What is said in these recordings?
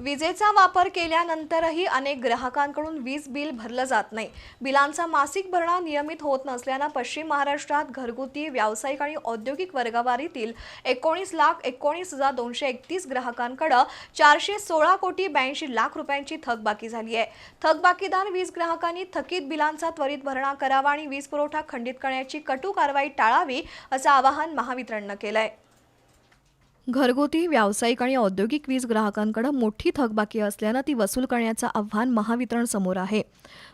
विजेचा वापर केल्यानंतरही अनेक ग्राहकांकडून वीज बिल भरलं जात नाही. बिलांचा मासिक भरणा नियमित होत नसल्यानं पश्चिम महाराष्ट्रात घरगुती व्यावसायिक आणि औद्योगिक वर्गवारीतील एकोणीस लाख एकोणीस हजार दोनशे एकतीस ग्राहकांकडं चारशे सोळा कोटी ब्याऐंशी लाख रुपयांची थकबाकी झाली आहे. थकबाकीदार वीज ग्राहकांनी थकीत बिलांचा त्वरित भरणा करावा आणि वीज पुरवठा खंडित करण्याची कटू कारवाई टाळावी असं आवाहन महावितरणनं केलं आहे घरगुती व्यावसायिक आणि औद्योगिक वीज ग्राहकांकडे मोठी थकबाकी असल्यानं ती वसूल करण्याचं आव्हान महावितरण समोर आहे.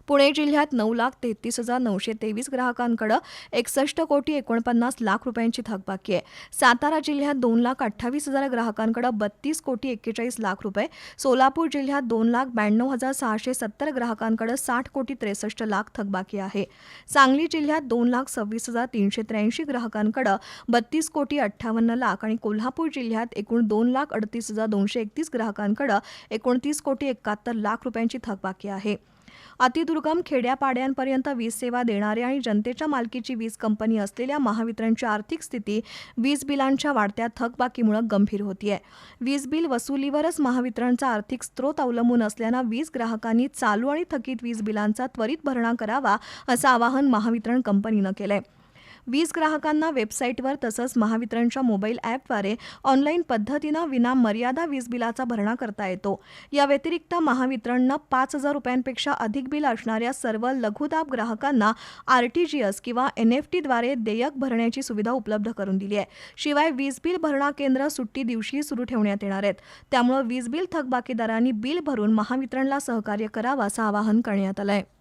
पुणे जिल्ह्यात नऊ लाख तेहतीस हजार नऊशे तेवीस ग्राहकांकडे एकसष्ट कोटी एकोणपन्नास लाख रुपयांची थकबाकी आहे. सातारा जिल्ह्यात दोन लाख अठ्ठावीस हजार ग्राहकांकडे बत्तीस कोटी एक्केचाळीस लाख रुपये सोलापूर जिल्ह्यात दोन लाख ब्याण्णव हजार सहाशे सत्तर ग्राहकांकडे साठ कोटी त्रेसष्ट लाख थकबाकी आहे. सांगली जिल्ह्यात दोन लाख सव्वीस हजार तीनशे त्र्याऐंशी ग्राहकांकडे बत्तीस कोटी अठ्ठावन्न लाख आणि कोल्हापूर जिल्ह्यात जिल्ह्यात एकूण दोन लाख अडतीस हजार दोनशे एकतीस ग्राहकांकडे एकोणतीस कोटी एकाहत्तर लाख रुपयांची थकबाकी आहे. अतिदुर्गम खेड्यापाड्यांपर्यंत वीज सेवा देणाऱ्या आणि जनतेच्या मालकीची वीज कंपनी असलेल्या महावितरणची आर्थिक स्थिती वीज बिलांच्या वाढत्या थकबाकीमुळे गंभीर होतीये. वीज बिल वसुलीवरच महावितरणचा आर्थिक स्रोत अवलंबून असल्यानं वीज ग्राहकांनी चालू आणि थकीत वीज बिलांचा त्वरित भरणा करावा असं आवाहन महावितरण कंपनीनं केलंय. वीज ग्राहकांना वेबसाईटवर तसंच महावितरणच्या मोबाईल ॲपद्वारे ऑनलाईन पद्धतीनं विना मर्यादा वीज बिलाचा भरणा करता येतो. या व्यतिरिक्त महावितरणनं पाच हजार रुपयांपेक्षा अधिक बिल असणाऱ्या सर्व लघुदाब ग्राहकांना आर टी जी एस किंवा एन एफ टीद्वारे देयक भरण्याची सुविधा उपलब्ध करून दिली आहे. शिवाय वीज बिल भरणा केंद्र सुट्टी दिवशी सुरू ठेवण्यात येणार आहेत. त्यामुळे वीज बिल थकबाकीदारांनी बिल भरून महावितरणला सहकार्य करावं असं आवाहन करण्यात आलं आहे